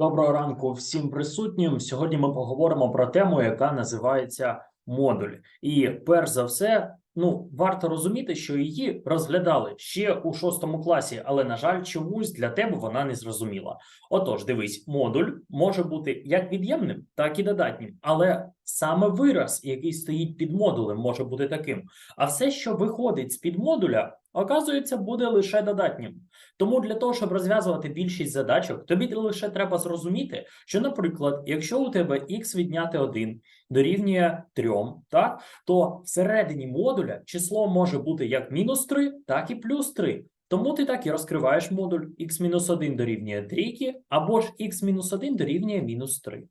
Доброго ранку всім присутнім. Сьогодні ми поговоримо про тему, яка називається модуль. І перш за все, ну варто розуміти, що її розглядали ще у шостому класі, але на жаль, чомусь для тебе вона не зрозуміла. Отож, дивись, модуль може бути як від'ємним, так і додатнім, але саме вираз, який стоїть під модулем, може бути таким. А все, що виходить з під модуля, оказується, буде лише додатнім. Тому для того, щоб розв'язувати більшість задачок, тобі лише треба зрозуміти, що, наприклад, якщо у тебе x відняти 1 дорівнює 3, так, то всередині модуля число може бути як мінус 3, так і плюс 3. Тому ти так і розкриваєш модуль x-1 дорівнює 3, або ж x-1 дорівнює мінус 3.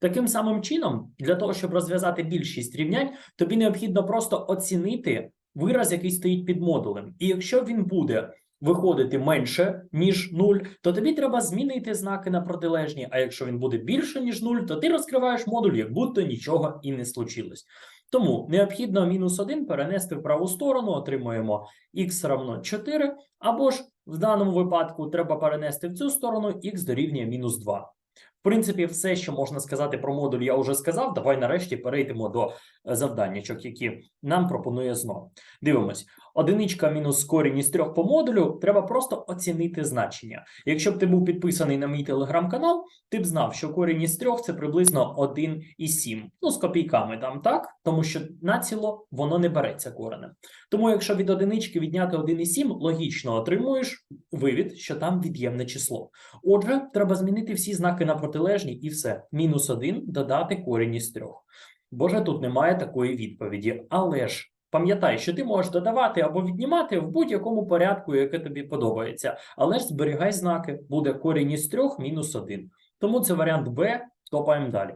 Таким самим чином, для того, щоб розв'язати більшість рівнянь, тобі необхідно просто оцінити вираз, який стоїть під модулем. І якщо він буде виходити менше, ніж 0, то тобі треба змінити знаки на протилежні. А якщо він буде більше, ніж 0, то ти розкриваєш модуль, як будто нічого і не случилось. Тому необхідно мінус 1 перенести в праву сторону, отримуємо х равно 4, або ж в даному випадку треба перенести в цю сторону х дорівнює мінус 2. В принципі, все, що можна сказати про модуль, я вже сказав. Давай нарешті перейдемо до е, завданнячок, які нам пропонує знову. Дивимось. Одиничка мінус корінь із трьох по модулю, треба просто оцінити значення. Якщо б ти був підписаний на мій телеграм-канал, ти б знав, що корінь із трьох це приблизно 1 із 7. Ну, з копійками там, так? Тому що націло воно не береться коренем. Тому, якщо від одинички відняти 1 із 7, логічно отримуєш вивід, що там від'ємне число. Отже, треба змінити всі знаки на протилежні і все. Мінус 1 додати корінь із трьох. Боже, тут немає такої відповіді, але ж. Пам'ятай, що ти можеш додавати або віднімати в будь-якому порядку, яке тобі подобається, але ж зберігай знаки, буде корінь із 3 мінус 1. Тому це варіант Б, топаємо далі.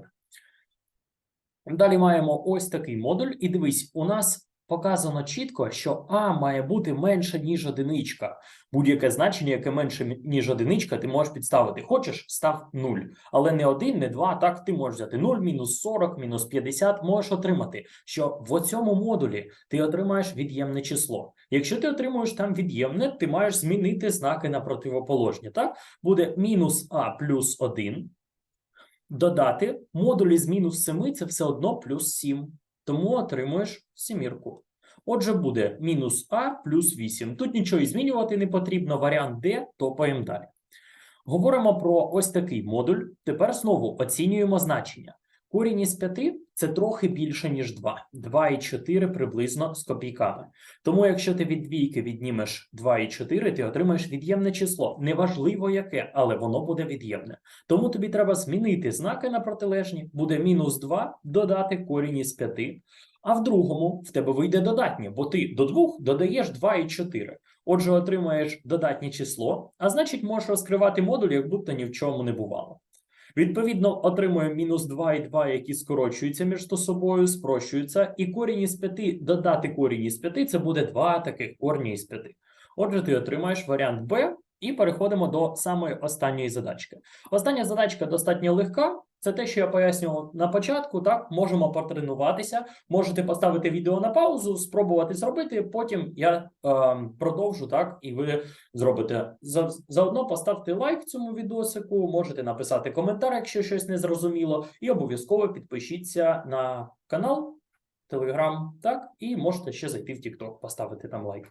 Далі маємо ось такий модуль, і дивись, у нас показано чітко, що А має бути менше, ніж одиничка. Будь-яке значення, яке менше, ніж одиничка, ти можеш підставити. Хочеш, став 0. Але не 1, не 2, так ти можеш взяти 0, мінус 40, мінус 50, можеш отримати, що в цьому модулі ти отримаєш від'ємне число. Якщо ти отримуєш там від'ємне, ти маєш змінити знаки на противоположні. Так? Буде мінус А плюс 1, додати модуль із мінус 7 це все одно плюс 7. Тому отримуєш сімірку. Отже, буде мінус А плюс 8. Тут нічого і змінювати не потрібно. Варіант Д топаємо далі. Говоримо про ось такий модуль. Тепер знову оцінюємо значення. Корінь із 5 це трохи більше, ніж 2. 2,4 приблизно з копійками. Тому, якщо ти від двійки віднімеш 2,4, ти отримаєш від'ємне число. Неважливо яке, але воно буде від'ємне. Тому тобі треба змінити знаки на протилежні. Буде мінус 2 додати корінь із 5. А в другому в тебе вийде додатнє, бо ти до 2 додаєш 2,4. Отже, отримаєш додатнє число, а значить, можеш розкривати модуль, як будто ні в чому не бувало. Відповідно, отримуємо мінус 2 і 2, які скорочуються між собою, спрощуються, і корінь із 5 додати корінь із 5 це буде 2 таких корні із 5. Отже, ти отримаєш варіант Б, і переходимо до самої останньої задачки. Остання задачка достатньо легка. Це те, що я пояснював на початку. Так, можемо потренуватися. Можете поставити відео на паузу, спробувати зробити. Потім я е, продовжу так, і ви зробите. За, заодно поставте лайк цьому відосику, можете написати коментар, якщо щось не зрозуміло, і обов'язково підпишіться на канал, телеграм, так, і можете ще зайти в TikTok, поставити там лайк.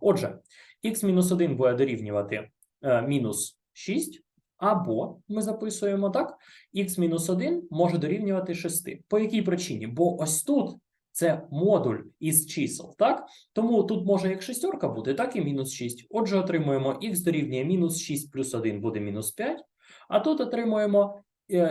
Отже, х-1 буде дорівнювати е, мінус 6, або ми записуємо так, х-1 може дорівнювати 6. По якій причині? Бо ось тут це модуль із чисел, так? Тому тут може як шестерка бути, так і мінус 6. Отже, отримуємо х дорівнює мінус 6 плюс 1 буде мінус 5, а тут отримуємо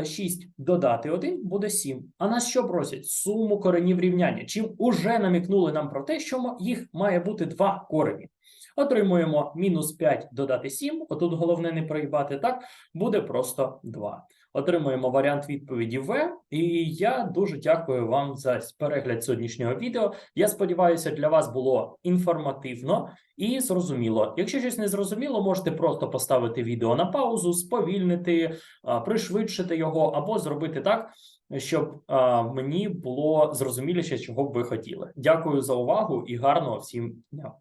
6 додати 1 буде 7. А нас що просять? Суму коренів рівняння. Чим уже намікнули нам про те, що їх має бути два корені. Отримуємо мінус 5 додати 7. Отут головне не проїбати, так? Буде просто 2. Отримуємо варіант відповіді В. І я дуже дякую вам за перегляд сьогоднішнього відео. Я сподіваюся, для вас було інформативно і зрозуміло. Якщо щось не зрозуміло, можете просто поставити відео на паузу, сповільнити, пришвидшити його, або зробити так, щоб мені було зрозуміліше, чого б ви хотіли. Дякую за увагу і гарного всім дня.